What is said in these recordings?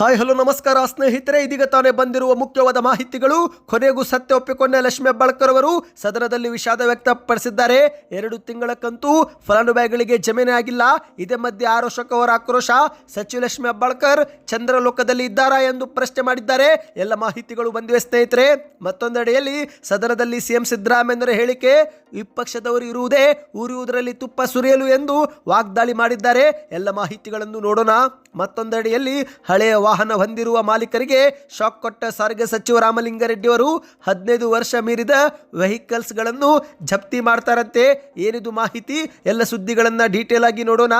Hi, hello, ನಮಸ್ಕಾರ, ಸ್ನೇಹಿತರೆ. ಇದೀಗ ತಾನೇ ಬಂದಿರುವ ಮುಖ್ಯವಾದ ಮಾಹಿತಿಗಳು. ಕೊನೆಗೂ ಸತ್ಯ ಒಪ್ಪಿಕೊಂಡ ಲಕ್ಷ್ಮಿ ಹೆಬ್ಬಾಳ್ಕರ್ ಅವರು ಸದನದಲ್ಲಿ ವಿಷಾದ ವ್ಯಕ್ತಪಡಿಸಿದ್ದಾರೆ. ಎರಡು ತಿಂಗಳ ಕಂತು ಫಲಾನುಭವಿಗಳಿಗೆ ಜಮೀನೇ ಆಗಿಲ್ಲ. ಇದೇ ಮಧ್ಯೆ ಆರೋಶಕವರ ಆಕ್ರೋಶ. ಸಚಿವ ಲಕ್ಷ್ಮಿ ಹೆಬ್ಬಾಳ್ಕರ್ ಚಂದ್ರಲೋಕದಲ್ಲಿ ಇದ್ದಾರಾ ಎಂದು ಪ್ರಶ್ನೆ ಮಾಡಿದ್ದಾರೆ. ಎಲ್ಲ ಮಾಹಿತಿಗಳು ಬಂದಿವೆ, ಸ್ನೇಹಿತರೆ. ಮತ್ತೊಂದೆಡೆಯಲ್ಲಿ ಸದನದಲ್ಲಿ ಸಿಎಂ ಸಿದ್ದರಾಮಯ್ಯರ ಹೇಳಿಕೆ, ವಿಪಕ್ಷದವರು ಇರುವುದೇ ಉರಿಯುವುದರಲ್ಲಿ ತುಪ್ಪ ಸುರಿಯಲು ಎಂದು ವಾಗ್ದಾಳಿ ಮಾಡಿದ್ದಾರೆ. ಎಲ್ಲ ಮಾಹಿತಿಗಳನ್ನು ನೋಡೋಣ. ಮತ್ತೊಂದೆಡೆಯಲ್ಲಿ ಹಳೆಯ ವಾಹನ ಹೊಂದಿರುವ ಮಾಲೀಕರಿಗೆ ಶಾಕ್ ಕೊಟ್ಟ ಸಾರಿಗೆ ಸಚಿವ ರಾಮಲಿಂಗಾರೆಡ್ಡಿ ಅವರು ಹದಿನೈದು ವರ್ಷ ಮೀರಿದ ವೆಹಿಕಲ್ಸ್ಗಳನ್ನು ಜಪ್ತಿ ಮಾಡ್ತಾರಂತೆ. ಏನಿದು ಮಾಹಿತಿ? ಎಲ್ಲ ಸುದ್ದಿಗಳನ್ನು ಡೀಟೇಲ್ ಆಗಿ ನೋಡೋಣ.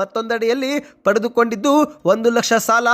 ಮತ್ತೊಂದಡಿಯಲ್ಲಿ ಪಡೆದುಕೊಂಡಿದ್ದು ಒಂದು ಲಕ್ಷ ಸಾಲ,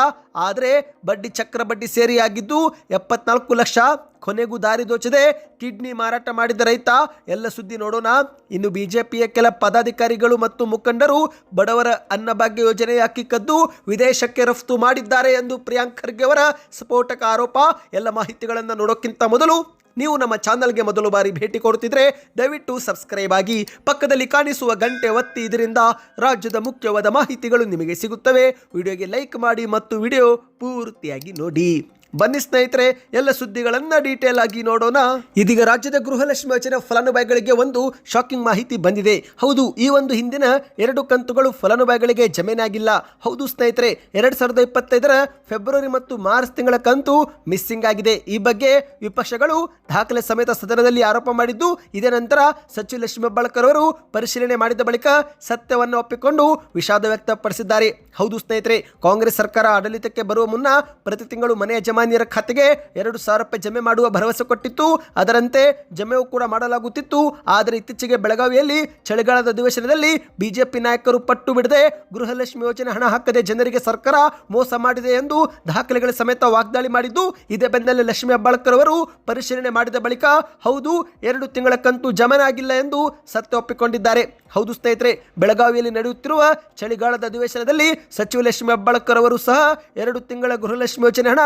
ಆದರೆ ಬಡ್ಡಿ ಚಕ್ರ ಬಡ್ಡಿ ಸೇರಿ ಆಗಿದ್ದು ಎಪ್ಪತ್ನಾಲ್ಕು ಲಕ್ಷ. ಕೊನೆಗೂ ದಾರಿ ದೋಚದೆ ಕಿಡ್ನಿ ಮಾರಾಟ ಮಾಡಿದ ರೈತ. ಎಲ್ಲ ಸುದ್ದಿ ನೋಡೋಣ. ಇನ್ನು ಬಿಜೆಪಿಯ ಕೆಲ ಪದಾಧಿಕಾರಿಗಳು ಮತ್ತು ಮುಖಂಡರು ಬಡವರ ಅನ್ನಭಾಗ್ಯ ಯೋಜನೆ ಅಕ್ಕಿ ಕದ್ದು ವಿದೇಶಕ್ಕೆ ರಫ್ತು ಮಾಡಿದ್ದಾರೆ ಎಂದು ಪ್ರಿಯಾಂಕ್ ಖರ್ಗೆ ಅವರ ಸ್ಫೋಟಕ ಆರೋಪ. ಎಲ್ಲ ಮಾಹಿತಿಗಳನ್ನು ನೋಡೋಕ್ಕಿಂತ ಮೊದಲು ನೀವು ನಮ್ಮ ಚಾನಲ್ಗೆ ಮೊದಲು ಬಾರಿ ಭೇಟಿ ಕೊಡುತ್ತಿದ್ರೆ ದಯವಿಟ್ಟು ಸಬ್ಸ್ಕ್ರೈಬ್ ಆಗಿ ಪಕ್ಕದಲ್ಲಿ ಕಾಣಿಸುವ ಗಂಟೆ ಒತ್ತಿ ಇದರಿಂದ ರಾಜ್ಯದ ಮುಖ್ಯವಾದ ಮಾಹಿತಿಗಳು ನಿಮಗೆ ಸಿಗುತ್ತವೆ. ವಿಡಿಯೋಗೆ ಲೈಕ್ ಮಾಡಿ ಮತ್ತು ವಿಡಿಯೋ ಪೂರ್ತಿಯಾಗಿ ನೋಡಿ. ಬನ್ನಿ ಸ್ನೇಹಿತರೆ, ಎಲ್ಲ ಸುದ್ದಿಗಳನ್ನ ಡೀಟೇಲ್ ಆಗಿ ನೋಡೋಣ. ಇದೀಗ ರಾಜ್ಯದ ಗೃಹಲಕ್ಷ್ಮಿ ಯೋಜನೆ ಫಲಾನುಭವಿಗಳಿಗೆ ಒಂದು ಶಾಕಿಂಗ್ ಮಾಹಿತಿ ಬಂದಿದೆ. ಹೌದು, ಈ ಒಂದು ಹಿಂದಿನ ಎರಡು ಕಂತುಗಳು ಫಲಾನುಭವಿಗಳಿಗೆ ಜಮೀನಾಗಿಲ್ಲ. ಹೌದು ಸ್ನೇಹಿತರೆ, ಎರಡ್ ಸಾವಿರದ ಇಪ್ಪತ್ತೈದರ ಫೆಬ್ರವರಿ ಮತ್ತು ಮಾರ್ಚ್ ತಿಂಗಳ ಕಂತು ಮಿಸ್ಸಿಂಗ್ ಆಗಿದೆ. ಈ ಬಗ್ಗೆ ವಿಪಕ್ಷಗಳು ದಾಖಲೆ ಸಮೇತ ಸದನದಲ್ಲಿ ಆರೋಪ ಮಾಡಿದ್ದು, ಇದೇ ನಂತರ ಸಚಿವ ಲಕ್ಷ್ಮಿ ಹೆಬ್ಬಾಳ್ಕರ್ ಅವರು ಪರಿಶೀಲನೆ ಮಾಡಿದ ಬಳಿಕ ಸತ್ಯವನ್ನು ಒಪ್ಪಿಕೊಂಡು ವಿಷಾದ ವ್ಯಕ್ತಪಡಿಸಿದ್ದಾರೆ. ಹೌದು ಸ್ನೇಹಿತರೆ, ಕಾಂಗ್ರೆಸ್ ಸರ್ಕಾರ ಆಡಳಿತಕ್ಕೆ ಬರುವ ಮುನ್ನ ಪ್ರತಿ ತಿಂಗಳು ಮನೆ ಯಜಮಾನಿಯರ ಖಾತೆಗೆ ಎರಡು ಸಾವಿರ ರೂಪಾಯಿ ಜಮೆ ಮಾಡುವ ಭರವಸೆ ಕೊಟ್ಟಿತ್ತು. ಅದರಂತೆ ಜಮೆಯೂ ಕೂಡ ಮಾಡಲಾಗುತ್ತಿತ್ತು. ಆದರೆ ಇತ್ತೀಚೆಗೆ ಬೆಳಗಾವಿಯಲ್ಲಿ ಚಳಿಗಾಲದ ಅಧಿವೇಶನದಲ್ಲಿ ಬಿಜೆಪಿ ನಾಯಕರು ಪಟ್ಟು ಬಿಡದೆ ಗೃಹಲಕ್ಷ್ಮಿ ಯೋಜನೆ ಹಣ ಹಾಕದೆ ಜನರಿಗೆ ಸರ್ಕಾರ ಮೋಸ ಮಾಡಿದೆ ಎಂದು ದಾಖಲೆಗಳ ಸಮೇತ ವಾಗ್ದಾಳಿ ಮಾಡಿದ್ದು, ಇದೇ ಬೆನ್ನಲ್ಲೇ ಲಕ್ಷ್ಮಿ ಹೆಬ್ಬಾಳ್ಕರ್ ಅವರು ಪರಿಶೀಲನೆ ಮಾಡಿದ ಬಳಿಕ ಹೌದು, ಎರಡು ತಿಂಗಳ ಕಂತು ಜಮನಾಗಿಲ್ಲ ಎಂದು ಸತ್ಯ ಒಪ್ಪಿಕೊಂಡಿದ್ದಾರೆ. ಹೌದು ಸ್ನೇಹಿತರೆ, ಬೆಳಗಾವಿಯಲ್ಲಿ ನಡೆಯುತ್ತಿರುವ ಚಳಿಗಾಲದ ಅಧಿವೇಶನದಲ್ಲಿ ಸಚಿವ ಲಕ್ಷ್ಮಿ ಹೆಬ್ಬಾಳ್ಕರ್ ಅವರು ಸಹ ಎರಡು ತಿಂಗಳ ಗೃಹಲಕ್ಷ್ಮಿ ಯೋಜನೆ ಹಣ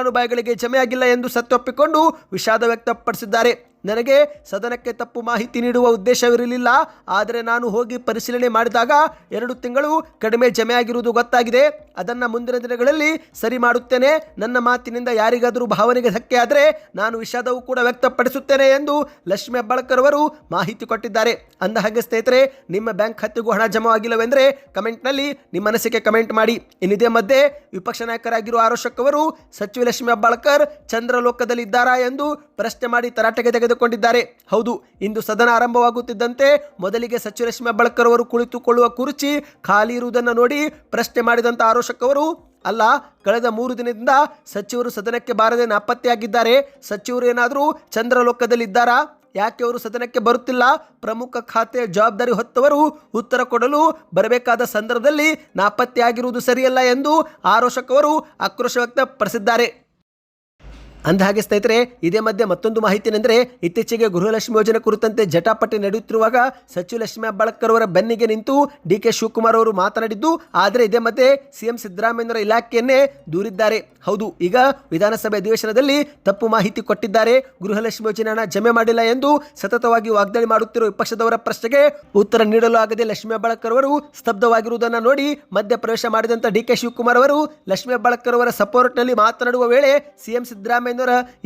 ಫಲಾನುಭವಿಗಳಿಗೆ ಜಮೆಯಾಗಿಲ್ಲ ಎಂದು ಸತ್ತೊಪ್ಪಿಕೊಂಡು ವಿಷಾದ ವ್ಯಕ್ತಪಡಿಸಿದ್ದಾರೆ. ನನಗೆ ಸದನಕ್ಕೆ ತಪ್ಪು ಮಾಹಿತಿ ನೀಡುವ ಉದ್ದೇಶವಿರಲಿಲ್ಲ. ಆದರೆ ನಾನು ಹೋಗಿ ಪರಿಶೀಲನೆ ಮಾಡಿದಾಗ ಎರಡು ತಿಂಗಳು ಕಡಿಮೆ ಜಮೆಯಾಗಿರುವುದು ಗೊತ್ತಾಗಿದೆ. ಅದನ್ನು ಮುಂದಿನ ದಿನಗಳಲ್ಲಿ ಸರಿ ಮಾಡುತ್ತೇನೆ. ನನ್ನ ಮಾತಿನಿಂದ ಯಾರಿಗಾದರೂ ಭಾವನೆಗೆ ಧಕ್ಕೆ ಆದರೆ ನಾನು ವಿಷಾದವೂ ಕೂಡ ವ್ಯಕ್ತಪಡಿಸುತ್ತೇನೆ ಎಂದು ಲಕ್ಷ್ಮಿ ಹೆಬ್ಬಾಳ್ಕರ್ ಅವರು ಮಾಹಿತಿ ಕೊಟ್ಟಿದ್ದಾರೆ. ಅಂದ ಹಾಗೆ ಸ್ನೇಹಿತರೆ, ನಿಮ್ಮ ಬ್ಯಾಂಕ್ ಖಾತೆಗೂ ಹಣ ಜಮವಾಗಿಲ್ಲವೆಂದರೆ ಕಮೆಂಟ್ನಲ್ಲಿ ನಿಮ್ಮ ಮನಸ್ಸಿಗೆ ಕಮೆಂಟ್ ಮಾಡಿ. ಇನ್ನಿದೇ ಮಧ್ಯೆ ವಿಪಕ್ಷ ನಾಯಕರಾಗಿರುವ ಆರೋಷಕ್ ಅವರು, ಸಚಿವ ಲಕ್ಷ್ಮಿ ಹೆಬ್ಬಾಳ್ಕರ್ ಚಂದ್ರಲೋಕದಲ್ಲಿದ್ದಾರಾ ಎಂದು ಪ್ರಶ್ನೆ ಮಾಡಿ ತರಾಟೆಗೆ ತೆಗೆದುಕೊಂಡಿದ್ದಾರೆ. ಹೌದು, ಇಂದು ಸದನ ಆರಂಭವಾಗುತ್ತಿದ್ದಂತೆ ಮೊದಲಿಗೆ ಸಚಿವ ರಶ್ಮಿ ಬಳಕರ್ ಅವರು ಕುಳಿತುಕೊಳ್ಳುವ ಕುರ್ಚಿ ಖಾಲಿ ಇರುವುದನ್ನು ನೋಡಿ ಪ್ರಶ್ನೆ ಮಾಡಿದಂಥ ಆರೋಷಕ್ ಅವರು, ಅಲ್ಲ, ಕಳೆದ ಮೂರು ದಿನದಿಂದ ಸಚಿವರು ಸದನಕ್ಕೆ ಬಾರದೆ ನಾಪತ್ತೆಯಾಗಿದ್ದಾರೆ. ಸಚಿವರು ಏನಾದರೂ ಚಂದ್ರಲೋಕದಲ್ಲಿ ಇದ್ದಾರಾ? ಯಾಕೆ ಅವರು ಸದನಕ್ಕೆ ಬರುತ್ತಿಲ್ಲ? ಪ್ರಮುಖ ಖಾತೆ ಜವಾಬ್ದಾರಿ ಹೊತ್ತವರು ಉತ್ತರ ಕೊಡಲು ಬರಬೇಕಾದ ಸಂದರ್ಭದಲ್ಲಿ ನಾಪತ್ತೆಯಾಗಿರುವುದು ಸರಿಯಲ್ಲ ಎಂದು ಆರೋಷಕ್ ಅವರು ಆಕ್ರೋಶ ವ್ಯಕ್ತಪಡಿಸಿದ್ದಾರೆ. ಅಂದಹಾಗೆ ಸ್ನೇಹಿತರೆ, ಇದೇ ಮಧ್ಯೆ ಮತ್ತೊಂದು ಮಾಹಿತಿ ಏನೆಂದರೆ ಇತ್ತೀಚೆಗೆ ಗೃಹಲಕ್ಷ್ಮಿ ಯೋಜನೆ ಕುರಿತಂತೆ ಜಟಾಪಟಿ ನಡೆಯುತ್ತಿರುವಾಗ ಸಚಿವ ಲಕ್ಷ್ಮಿ ಹೆಬ್ಬಾಳ್ಕರ್ ಅವರ ಬೆನ್ನಿಗೆ ನಿಂತು ಡಿ ಕೆ ಶಿವಕುಮಾರ್ ಅವರು ಮಾತನಾಡಿದ್ದು, ಆದರೆ ಇದೇ ಮಧ್ಯೆ ಸಿಎಂ ಸಿದ್ದರಾಮಯ್ಯರ ಇಲಾಖೆಯನ್ನೇ ದೂರಿದ್ದಾರೆ. ಹೌದು, ಈಗ ವಿಧಾನಸಭೆ ಅಧಿವೇಶನದಲ್ಲಿ ತಪ್ಪು ಮಾಹಿತಿ ಕೊಟ್ಟಿದ್ದಾರೆ. ಗೃಹಲಕ್ಷ್ಮಿ ಯೋಜನೆ ಹಣ ಜಮೆ ಮಾಡಿಲ್ಲ ಎಂದು ಸತತವಾಗಿ ವಾಗ್ದಾಳಿ ಮಾಡುತ್ತಿರುವ ವಿಪಕ್ಷದವರ ಪ್ರಶ್ನೆಗೆ ಉತ್ತರ ನೀಡಲು ಆಗದೆ ಲಕ್ಷ್ಮೀ ಹೆಬ್ಬಾಳ್ಕರ್ ಅವರು ಸ್ತಬ್ಧವಾಗಿರುವುದನ್ನು ನೋಡಿ ಮಧ್ಯ ಪ್ರವೇಶ ಮಾಡಿದಂಥ ಡಿ ಕೆ ಶಿವಕುಮಾರ್ ಅವರು ಲಕ್ಷ್ಮಿ ಹೆಬ್ಬಾಳ್ಕರ್ ಅವರ ಸಪೋರ್ಟ್ನಲ್ಲಿ ಮಾತನಾಡುವ ವೇಳೆ ಸಿಎಂ ಸಿದ್ದರಾಮಯ್ಯ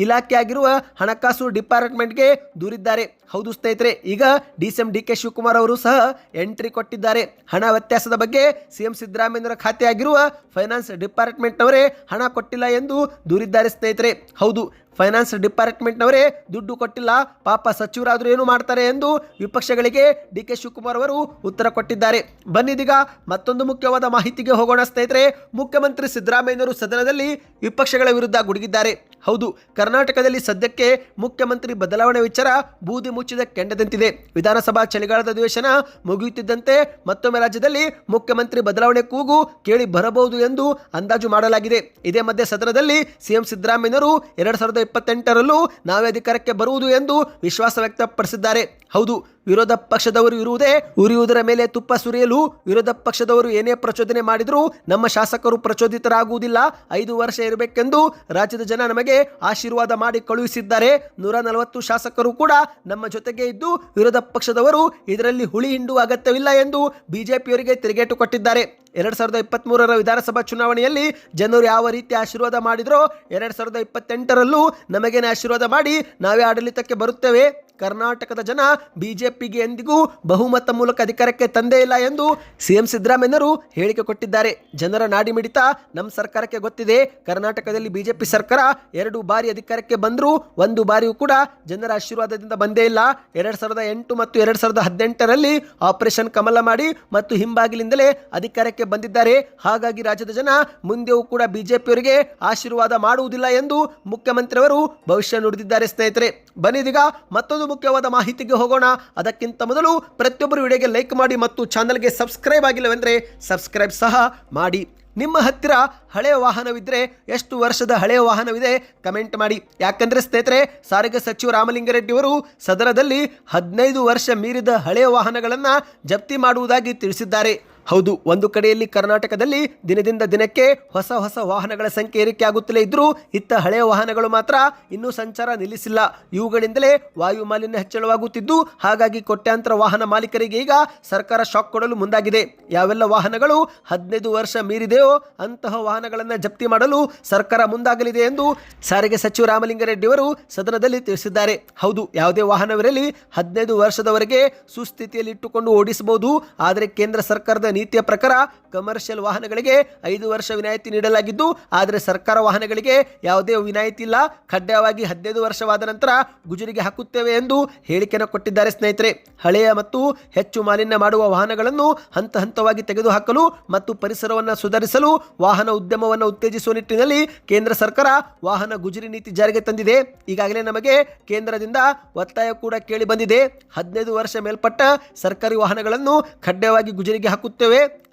ಇಲಾಖೆ ಆಗಿರುವ ಹಣಕಾಸು ಡಿಪಾರ್ಟ್ಮೆಂಟ್ಗೆ ದೂರಿದ್ದಾರೆ. ಹೌದು ಸ್ನೇಹಿತರೆ, ಈಗ D C M D K Shivakumar ಅವರು ಸಹ ಎಂಟ್ರಿ ಕೊಟ್ಟಿದ್ದಾರೆ. ಹಣ ವ್ಯತ್ಯಾಸದ ಬಗ್ಗೆ ಸಿಎಂ ಸಿದ್ದರಾಮಯ್ಯನವರ ಖಾತೆ ಆಗಿರುವ ಫೈನಾನ್ಸ್ ಡಿಪಾರ್ಟ್ಮೆಂಟ್ನವರೇ ಹಣ ಕೊಟ್ಟಿಲ್ಲ ಎಂದು ದೂರಿದ್ದಾರೆ ಸ್ನೇಹಿತರೆ. ಹೌದು, ಫೈನಾನ್ಸ್ ಡಿಪಾರ್ಟ್ಮೆಂಟ್ನವರೇ ದುಡ್ಡು ಕೊಟ್ಟಿಲ್ಲ. ಪಾಪ ಸಚಿವರಾದರೂ ಏನು ಮಾಡ್ತಾರೆ ಎಂದು ವಿಪಕ್ಷಗಳಿಗೆ ಡಿ ಕೆ ಶಿವಕುಮಾರ್ ಅವರು ಉತ್ತರ ಕೊಟ್ಟಿದ್ದಾರೆ. ಬನ್ನಿದೀಗ ಮತ್ತೊಂದು ಮುಖ್ಯವಾದ ಮಾಹಿತಿಗೆ ಹೋಗೋಣ ಸ್ನೇಹಿತರೆ. ಮುಖ್ಯಮಂತ್ರಿ ಸಿದ್ದರಾಮಯ್ಯನವರು ಸದನದಲ್ಲಿ ವಿಪಕ್ಷಗಳ ವಿರುದ್ಧ ಗುಡುಗಿದ್ದಾರೆ. ಹೌದು, ಕರ್ನಾಟಕದಲ್ಲಿ ಸದ್ಯಕ್ಕೆ ಮುಖ್ಯಮಂತ್ರಿ ಬದಲಾವಣೆ ವಿಚಾರ ಬೂದಿ ಮುಚ್ಚಿದ ಕೆಂಡದಂತಿದೆ. ವಿಧಾನಸಭಾ ಚಳಿಗಾಲದ ಅಧಿವೇಶನ ಮುಗಿಯುತ್ತಿದ್ದಂತೆ ಮತ್ತೊಮ್ಮೆ ರಾಜ್ಯದಲ್ಲಿ ಮುಖ್ಯಮಂತ್ರಿ ಬದಲಾವಣೆ ಕೂಗು ಕೇಳಿ ಬರಬಹುದು ಎಂದು ಅಂದಾಜು ಮಾಡಲಾಗಿದೆ. ಇದೇ ಮಧ್ಯೆ ಸದನದಲ್ಲಿ ಸಿಎಂ ಸಿದ್ದರಾಮಯ್ಯನವರು ಎರಡ್ ಸಾವಿರದ ಇಪ್ಪತ್ತೆಂಟರಲ್ಲೂ ನಾವೇ ಅಧಿಕಾರಕ್ಕೆ ಬರುವುದು ಎಂದು ವಿಶ್ವಾಸ ವ್ಯಕ್ತಪಡಿಸಿದ್ದಾರೆ. ಹೌದು ವಿರೋಧ ಪಕ್ಷದವರು ಇರುವುದೇ ಉರಿಯುವುದರ ಮೇಲೆ ತುಪ್ಪ ಸುರಿಯಲು ವಿರೋಧ ಪಕ್ಷದವರು ಏನೇ ಪ್ರಚೋದನೆ ಮಾಡಿದರೂ ನಮ್ಮ ಶಾಸಕರು ಪ್ರಚೋದಿತರಾಗುವುದಿಲ್ಲ. ಐದು ವರ್ಷ ಇರಬೇಕೆಂದು ರಾಜ್ಯದ ಜನ ನಮಗೆ ಆಶೀರ್ವಾದ ಮಾಡಿ ಕಳುಹಿಸಿದ್ದಾರೆ. ನೂರ ನಲವತ್ತು ಶಾಸಕರು ಕೂಡ ನಮ್ಮ ಜೊತೆಗೆ ಇದ್ದು ವಿರೋಧ ಪಕ್ಷದವರು ಇದರಲ್ಲಿ ಹುಳಿ ಹಿಂಡುವ ಅಗತ್ಯವಿಲ್ಲ ಎಂದು ಬಿಜೆಪಿಯವರಿಗೆ ತಿರುಗೇಟು ಕೊಟ್ಟಿದ್ದಾರೆ. ಎರಡ್ ಸಾವಿರದ ಇಪ್ಪತ್ತ್ ಮೂರರ ವಿಧಾನಸಭಾ ಚುನಾವಣೆಯಲ್ಲಿ ಜನರು ಯಾವ ರೀತಿ ಆಶೀರ್ವಾದ ಮಾಡಿದ್ರೋ ಎರಡ್ ಸಾವಿರದ ಇಪ್ಪತ್ತೆಂಟರಲ್ಲೂ ನಮಗೇನೆ ಆಶೀರ್ವಾದ ಮಾಡಿ ನಾವೇ ಆಡಳಿತಕ್ಕೆ ಬರುತ್ತೇವೆ. ಕರ್ನಾಟಕದ ಜನ ಬಿಜೆಪಿಗೆ ಎಂದಿಗೂ ಬಹುಮತ ಮೂಲಕ ಅಧಿಕಾರಕ್ಕೆ ತಂದೇ ಇಲ್ಲ ಎಂದು ಸಿಎಂ ಸಿದ್ದರಾಮಯ್ಯರು ಹೇಳಿಕೆ ಕೊಟ್ಟಿದ್ದಾರೆ. ಜನರ ನಾಡಿ ಮಿಡಿತ ನಮ್ಮ ಸರ್ಕಾರಕ್ಕೆ ಗೊತ್ತಿದೆ. ಕರ್ನಾಟಕದಲ್ಲಿ ಬಿಜೆಪಿ ಸರ್ಕಾರ ಎರಡು ಬಾರಿ ಅಧಿಕಾರಕ್ಕೆ ಬಂದರೂ ಒಂದು ಬಾರಿಯೂ ಕೂಡ ಜನರ ಆಶೀರ್ವಾದದಿಂದ ಬಂದೇ ಇಲ್ಲ. ಎರಡು ಸಾವಿರದ ಎಂಟು ಮತ್ತು ಎರಡು ಸಾವಿರದ ಹದಿನೆಂಟರಲ್ಲಿ ಆಪರೇಷನ್ ಕಮಲ ಮಾಡಿ ಮತ್ತು ಹಿಂಬಾಗಿಲಿಂದಲೇ ಅಧಿಕಾರಕ್ಕೆ ಬಂದಿದ್ದಾರೆ. ಹಾಗಾಗಿ ರಾಜ್ಯದ ಜನ ಮುಂದೆಯೂ ಕೂಡ ಬಿಜೆಪಿಯವರಿಗೆ ಆಶೀರ್ವಾದ ಮಾಡುವುದಿಲ್ಲ ಎಂದು ಮುಖ್ಯಮಂತ್ರಿಯವರು ಭವಿಷ್ಯ ನುಡಿದಿದ್ದಾರೆ ಸ್ನೇಹಿತರೆ. ಬನ್ನಿದೀಗ ಮತ್ತೊಂದು ಮುಖ್ಯವಾದ ಮಾಹಿತಿಗೆ ಹೋಗೋಣ. ಅದಕ್ಕಿಂತ ಮೊದಲು ಪ್ರತಿಯೊಬ್ಬರು ವಿಡಿಯೋಗೆ ಲೈಕ್ ಮಾಡಿ ಮತ್ತು ಚಾನಲ್ಗೆ ಸಬ್ಸ್ಕ್ರೈಬ್ ಆಗಿಲ್ಲವೆಂದರೆ ಸಬ್ಸ್ಕ್ರೈಬ್ ಸಹ ಮಾಡಿ. ನಿಮ್ಮ ಹತ್ತಿರ ಹಳೆಯ ವಾಹನವಿದ್ದರೆ ಎಷ್ಟು ವರ್ಷದ ಹಳೆಯ ವಾಹನವಿದೆ ಕಮೆಂಟ್ ಮಾಡಿ. ಯಾಕಂದರೆ ಸ್ನೇಹಿತರೆ, ಸಾರಿಗೆ ಸಚಿವ ರಾಮಲಿಂಗಾರೆಡ್ಡಿ ಅವರು ಸದನದಲ್ಲಿ ಹದಿನೈದು ವರ್ಷ ಮೀರಿದ ಹಳೆಯ ವಾಹನಗಳನ್ನು ಜಪ್ತಿ ಮಾಡುವುದಾಗಿ ತಿಳಿಸಿದ್ದಾರೆ. ಹೌದು, ಒಂದು ಕಡೆಯಲ್ಲಿ ಕರ್ನಾಟಕದಲ್ಲಿ ದಿನದಿಂದ ದಿನಕ್ಕೆ ಹೊಸ ಹೊಸ ವಾಹನಗಳ ಸಂಖ್ಯೆ ಏರಿಕೆ ಆಗುತ್ತಲೇ ಇದ್ದರೂ ಇತ್ತ ಹಳೆಯ ವಾಹನಗಳು ಮಾತ್ರ ಇನ್ನೂ ಸಂಚಾರ ನಿಲ್ಲಿಸಿಲ್ಲ. ಇವುಗಳಿಂದಲೇ ವಾಯು ಮಾಲಿನ್ಯ ಹೆಚ್ಚಳವಾಗುತ್ತಿದ್ದು, ಹಾಗಾಗಿ ಕೋಟ್ಯಾಂತರ ವಾಹನ ಮಾಲೀಕರಿಗೆ ಈಗ ಸರ್ಕಾರ ಶಾಕ್ ಕೊಡಲು ಮುಂದಾಗಿದೆ. ಯಾವೆಲ್ಲ ವಾಹನಗಳು ಹದಿನೈದು ವರ್ಷ ಮೀರಿದೆಯೋ ಅಂತಹ ವಾಹನಗಳನ್ನು ಜಪ್ತಿ ಮಾಡಲು ಸರ್ಕಾರ ಮುಂದಾಗಲಿದೆ ಎಂದು ಸಾರಿಗೆ ಸಚಿವ ರಾಮಲಿಂಗರೆಡ್ಡಿ ಅವರು ಸದನದಲ್ಲಿ ತಿಳಿಸಿದ್ದಾರೆ. ಹೌದು, ಯಾವುದೇ ವಾಹನವಿರಲಿ ಹದಿನೈದು ವರ್ಷದವರೆಗೆ ಸುಸ್ಥಿತಿಯಲ್ಲಿಟ್ಟುಕೊಂಡು ಓಡಿಸಬಹುದು, ಆದರೆ ಕೇಂದ್ರ ಸರ್ಕಾರದ ನೀತಿಯ ಪ್ರಕಾರ ಕಮರ್ಷಿಯಲ್ ವಾಹನಗಳಿಗೆ ಐದು ವರ್ಷ ವಿನಾಯಿತಿ ನೀಡಲಾಗಿದ್ದು, ಆದರೆ ಸರ್ಕಾರ ವಾಹನಗಳಿಗೆ ಯಾವುದೇ ವಿನಾಯಿತಿ ಇಲ್ಲ. ಕಡ್ಡಾಯವಾಗಿ ಹದಿನೈದು ವರ್ಷವಾದ ನಂತರ ಗುಜರಿಗೆ ಹಾಕುತ್ತೇವೆ ಎಂದು ಹೇಳಿಕೆಯನ್ನು ಕೊಟ್ಟಿದ್ದಾರೆ ಸ್ನೇಹಿತರೆ. ಹಳೆಯ ಮತ್ತು ಹೆಚ್ಚು ಮಾಲಿನ್ಯ ಮಾಡುವ ವಾಹನಗಳನ್ನು ಹಂತ ಹಂತವಾಗಿ ತೆಗೆದುಹಾಕಲು ಮತ್ತು ಪರಿಸರವನ್ನು ಸುಧಾರಿಸಲು ವಾಹನ ಉದ್ಯಮವನ್ನು ಉತ್ತೇಜಿಸುವ ನಿಟ್ಟಿನಲ್ಲಿ ಕೇಂದ್ರ ಸರ್ಕಾರ ವಾಹನ ಗುಜರಿ ನೀತಿ ಜಾರಿಗೆ ತಂದಿದೆ. ಈಗಾಗಲೇ ನಮಗೆ ಕೇಂದ್ರದಿಂದ ಒತ್ತಾಯ ಕೂಡ ಕೇಳಿ ಬಂದಿದೆ. ಹದಿನೈದು ವರ್ಷ ಮೇಲ್ಪಟ್ಟ ಸರ್ಕಾರಿ ವಾಹನಗಳನ್ನು ಕಡ್ಡಾಯವಾಗಿ ಗುಜರಿಗೆ ಹಾಕುತ್ತೇವೆ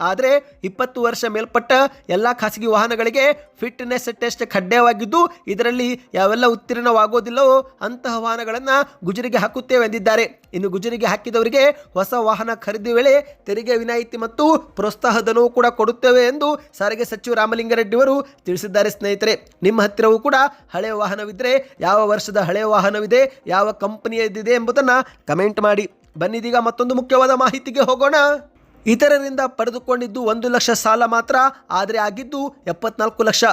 ಆದರೆ ಇಪ್ಪತ್ತು ವರ್ಷ ಮೇಲ್ಪಟ್ಟ ಎಲ್ಲ ಖಾಸಗಿ ವಾಹನಗಳಿಗೆ ಫಿಟ್ನೆಸ್ ಟೆಸ್ಟ್ ಕಡ್ಡಾಯವಾಗಿದ್ದು, ಇದರಲ್ಲಿ ಯಾವೆಲ್ಲ ಉತ್ತೀರ್ಣವಾಗೋದಿಲ್ಲವೋ ಅಂತಹ ವಾಹನಗಳನ್ನು ಗುಜರಿಗೆ ಹಾಕುತ್ತೇವೆ ಎಂದಿದ್ದಾರೆ. ಇನ್ನು ಗುಜರಿಗೆ ಹಾಕಿದವರಿಗೆ ಹೊಸ ವಾಹನ ಖರೀದಿ ವೇಳೆ ತೆರಿಗೆ ವಿನಾಯಿತಿ ಮತ್ತು ಪ್ರೋತ್ಸಾಹ ಧನವೂ ಕೂಡ ಕೊಡುತ್ತೇವೆ ಎಂದು ಸಾರಿಗೆ ಸಚಿವ ರಾಮಲಿಂಗಾರೆಡ್ಡಿ ಅವರು ತಿಳಿಸಿದ್ದಾರೆ ಸ್ನೇಹಿತರೆ. ನಿಮ್ಮ ಹತ್ತಿರವೂ ಕೂಡ ಹಳೆಯ ವಾಹನವಿದ್ದರೆ ಯಾವ ವರ್ಷದ ಹಳೆಯ ವಾಹನವಿದೆ, ಯಾವ ಕಂಪನಿಯದಿದೆ ಎಂಬುದನ್ನು ಕಮೆಂಟ್ ಮಾಡಿ. ಬನ್ನಿದೀಗ ಮತ್ತೊಂದು ಮುಖ್ಯವಾದ ಮಾಹಿತಿಗೆ ಹೋಗೋಣ. ಇತರರಿಂದ ಪಡೆದುಕೊಂಡಿದ್ದು ಒಂದು ಲಕ್ಷ ಸಾಲ ಮಾತ್ರ ಆದರೆ ಆಗಿದ್ದು ಎಪ್ಪತ್ನಾಲ್ಕು ಲಕ್ಷ.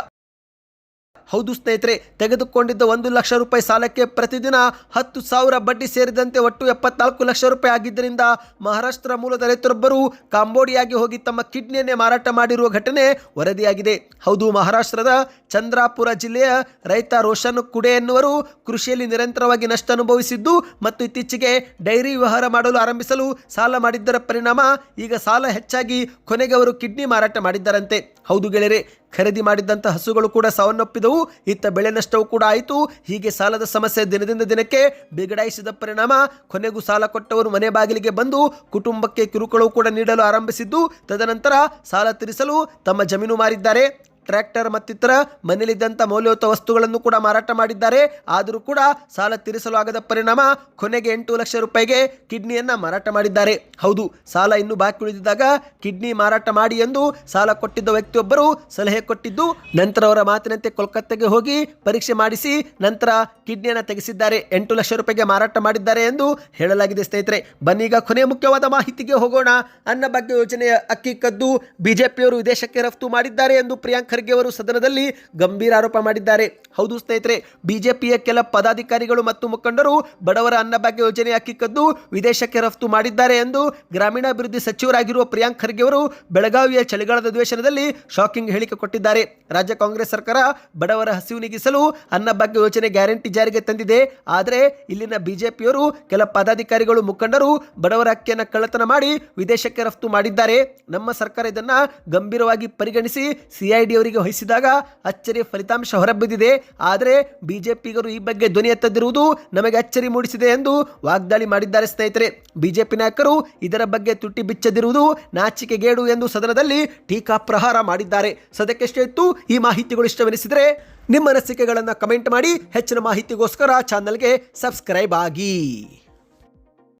ಹೌದು ಸ್ನೇಹಿತರೆ, ತೆಗೆದುಕೊಂಡಿದ್ದ ಒಂದು ಲಕ್ಷ ರೂಪಾಯಿ ಸಾಲಕ್ಕೆ ಪ್ರತಿದಿನ ಹತ್ತು ಸಾವಿರ ಬಡ್ಡಿ ಸೇರಿದಂತೆ ಒಟ್ಟು ಎಪ್ಪತ್ನಾಲ್ಕು ಲಕ್ಷ ರೂಪಾಯಿ ಆಗಿದ್ದರಿಂದ ಮಹಾರಾಷ್ಟ್ರ ಮೂಲದ ರೈತರೊಬ್ಬರು ಕಾಂಬೋಡಿಯಾಗಿ ಹೋಗಿ ತಮ್ಮ ಕಿಡ್ನಿಯನ್ನೇ ಮಾರಾಟ ಮಾಡಿರುವ ಘಟನೆ ವರದಿಯಾಗಿದೆ. ಹೌದು, ಮಹಾರಾಷ್ಟ್ರದ ಚಂದ್ರಾಪುರ ಜಿಲ್ಲೆಯ ರೈತ ರೋಷನ್ ಕುಡೆ ಎನ್ನುವರು ಕೃಷಿಯಲ್ಲಿ ನಿರಂತರವಾಗಿ ನಷ್ಟ ಅನುಭವಿಸಿದ್ದು ಮತ್ತು ಇತ್ತೀಚೆಗೆ ಡೈರಿ ವ್ಯವಹಾರ ಮಾಡಲು ಆರಂಭಿಸಲು ಸಾಲ ಮಾಡಿದ್ದರ ಪರಿಣಾಮ ಈಗ ಸಾಲ ಹೆಚ್ಚಾಗಿ ಕೊನೆಗೆ ಅವರು ಕಿಡ್ನಿ ಮಾರಾಟ ಮಾಡಿದ್ದಾರಂತೆ. ಹೌದು ಗೆಳೆಯರೆ ಖರೀದಿ ಮಾಡಿದ್ದಂಥ ಹಸುಗಳು ಕೂಡ ಸಾವನ್ನಪ್ಪಿದವು. ಇತ್ತ ಬೆಳೆ ನಷ್ಟವೂ ಕೂಡ ಆಯಿತು. ಹೀಗೆ ಸಾಲದ ಸಮಸ್ಯೆ ದಿನದಿಂದ ದಿನಕ್ಕೆ ಬಿಗಡಾಯಿಸಿದ ಪರಿಣಾಮ ಕೊನೆಗೂ ಸಾಲ ಕೊಟ್ಟವರು ಮನೆ ಬಾಗಿಲಿಗೆ ಬಂದು ಕುಟುಂಬಕ್ಕೆ ಕಿರುಕುಳವು ಕೂಡ ನೀಡಲು ಆರಂಭಿಸಿದ್ದು. ತದನಂತರ ಸಾಲ ತೀರಿಸಲು ತಮ್ಮ ಜಮೀನು ಮಾರಿದ್ದಾರೆ. ಟ್ರ್ಯಾಕ್ಟರ್ ಮತ್ತಿತರ ಮನೆಯಲ್ಲಿದ್ದಂಥ ಮೌಲ್ಯಯುತ ವಸ್ತುಗಳನ್ನು ಕೂಡ ಮಾರಾಟ ಮಾಡಿದ್ದಾರೆ. ಆದರೂ ಕೂಡ ಸಾಲ ತೀರಿಸಲು ಆಗದ ಪರಿಣಾಮ ಕೊನೆಗೆ ಎಂಟು ಲಕ್ಷ ರೂಪಾಯಿಗೆ ಕಿಡ್ನಿಯನ್ನ ಮಾರಾಟ ಮಾಡಿದ್ದಾರೆ. ಹೌದು, ಸಾಲ ಇನ್ನೂ ಬಾಕಿ ಉಳಿದಿದ್ದಾಗ ಕಿಡ್ನಿ ಮಾರಾಟ ಮಾಡಿ ಎಂದು ಸಾಲ ಕೊಟ್ಟಿದ್ದ ವ್ಯಕ್ತಿಯೊಬ್ಬರು ಸಲಹೆ ಕೊಟ್ಟಿದ್ದು, ನಂತರ ಅವರ ಮಾತಿನಂತೆ ಕೋಲ್ಕತ್ತಾಗೆ ಹೋಗಿ ಪರೀಕ್ಷೆ ಮಾಡಿಸಿ ನಂತರ ಕಿಡ್ನಿಯನ್ನು ತೆಗೆಸಿದ್ದಾರೆ. ಎಂಟು ಲಕ್ಷ ರೂಪಾಯಿಗೆ ಮಾರಾಟ ಮಾಡಿದ್ದಾರೆ ಎಂದು ಹೇಳಲಾಗಿದೆ ಸ್ನೇಹಿತರೆ. ಬನ್ನೀಗ ಕೊನೆ ಮುಖ್ಯವಾದ ಮಾಹಿತಿಗೆ ಹೋಗೋಣ. ಅನ್ನ ಅನ್ನಭಾಗ್ಯ ಯೋಜನೆಯ ಅಕ್ಕಿ ಕದ್ದು ಬಿಜೆಪಿಯವರು ವಿದೇಶಕ್ಕೆ ರಫ್ತು ಮಾಡಿದ್ದಾರೆ ಎಂದು ಪ್ರಿಯಾಂಕ್ ಖರ್ಗೆ ಅವರು ಸದನದಲ್ಲಿ ಗಂಭೀರ ಆರೋಪ ಮಾಡಿದ್ದಾರೆ. ಹೌದು ಸ್ನೇಹಿತರೆ, ಬಿಜೆಪಿಯ ಕೆಲ ಪದಾಧಿಕಾರಿಗಳು ಮತ್ತು ಮುಖಂಡರು ಬಡವರ ಅನ್ನಭಾಗ್ಯ ಯೋಜನೆ ಅಕ್ಕಿ ಕದ್ದು ವಿದೇಶಕ್ಕೆ ರಫ್ತು ಮಾಡಿದ್ದಾರೆ ಎಂದು ಗ್ರಾಮೀಣಾಭಿವೃದ್ಧಿ ಸಚಿವರಾಗಿರುವ ಪ್ರಿಯಾಂಕ್ ಖರ್ಗೆ ಅವರು ಬೆಳಗಾವಿಯ ಚಳಿಗಾಲದ ಅಧಿವೇಶನದಲ್ಲಿ ಶಾಕಿಂಗ್ ಹೇಳಿಕೆ ಕೊಟ್ಟಿದ್ದಾರೆ. ರಾಜ್ಯ ಕಾಂಗ್ರೆಸ್ ಸರ್ಕಾರ ಬಡವರ ಹಸಿವು ನೀಗಿಸಲು ಅನ್ನಭಾಗ್ಯ ಯೋಜನೆ ಗ್ಯಾರಂಟಿ ಜಾರಿಗೆ ತಂದಿದೆ. ಆದರೆ ಇಲ್ಲಿನ ಬಿಜೆಪಿಯವರು ಕೆಲ ಪದಾಧಿಕಾರಿಗಳು ಮುಖಂಡರು ಬಡವರ ಅಕ್ಕಿಯನ್ನು ಕಳ್ಳತನ ಮಾಡಿ ವಿದೇಶಕ್ಕೆ ರಫ್ತು ಮಾಡಿದ್ದಾರೆ. ನಮ್ಮ ಸರ್ಕಾರ ಇದನ್ನ ಗಂಭೀರವಾಗಿ ಪರಿಗಣಿಸಿ ಸಿಐಡಿ ಅವರಿಗೆ ವಹಿಸಿದಾಗ ಅಚ್ಚರಿಯ ಫಲಿತಾಂಶ ಹೊರಬಿದ್ದಿದೆ. ಆದರೆ ಬಿಜೆಪಿಗರು ಈ ಬಗ್ಗೆ ಧ್ವನಿ ಎತ್ತದಿರುವುದು ನಮಗೆ ಅಚ್ಚರಿ ಮೂಡಿಸಿದೆ ಎಂದು ವಾಗ್ದಾಳಿ ಮಾಡಿದ್ದಾರೆ ಸ್ನೇಹಿತರೆ. ಬಿಜೆಪಿ ನಾಯಕರು ಇದರ ಬಗ್ಗೆ ತುಟಿ ಬಿಚ್ಚದಿರುವುದು ನಾಚಿಕೆಗೇಡು ಎಂದು ಸದನದಲ್ಲಿ ಟೀಕಾ ಪ್ರಹಾರ ಮಾಡಿದ್ದಾರೆ. ಸದ್ಯಕ್ಕೆಷ್ಟೇ ಇತ್ತು ಈ ಮಾಹಿತಿಗಳು ಇಷ್ಟವೆನಿಸಿದರೆ ನಿಮ್ಮ ಅನಿಸಿಕೆಗಳನ್ನು ಕಮೆಂಟ್ ಮಾಡಿ ಹೆಚ್ಚಿನ ಮಾಹಿತಿಗೋಸ್ಕರ ಚಾನಲ್ಗೆ ಸಬ್ಸ್ಕ್ರೈಬ್ ಆಗಿ.